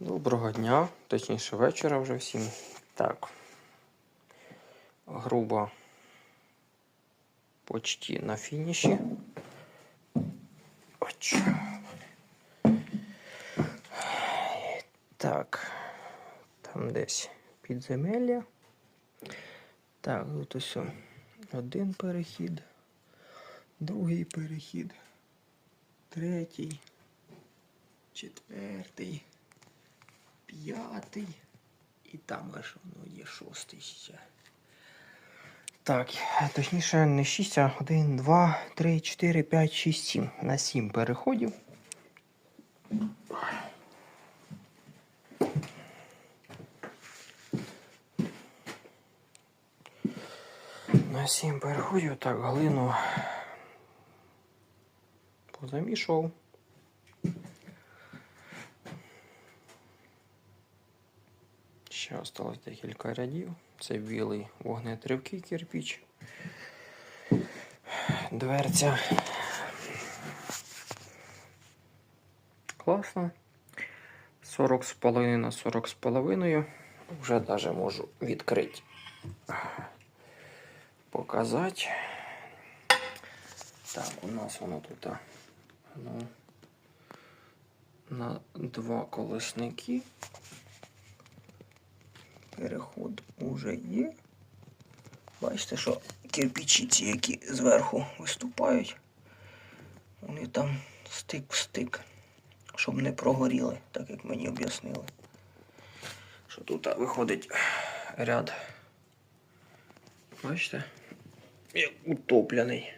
Доброго дня, точніше вечора вже всім. Так. Грубо почти на фініші. Оч. Так. Там десь підземелля. Так, тут ось один перехід, другий перехід, третій, четвертий п'ятий. І там аж воно є шостий ще. Так, точніше, не 6, а 1, 2, 3, 4, 5, 6, 7. На 7 переходів. На 7 переходів так глину позамішував. Ще осталось декілька рядів. Це білий вогнетривкий кирпіч. Дверця. Класно. 40 з половиною на 40 з половиною. Вже даже можу відкрити. Показати. Так, у нас воно тут ну, на два колесники. Переход уже є. Бачите, що кирпичі ці, які зверху виступають, вони там стик в стик, щоб не прогоріли, так як мені об'яснили. Що тут виходить ряд. Бачите? Як утоплений.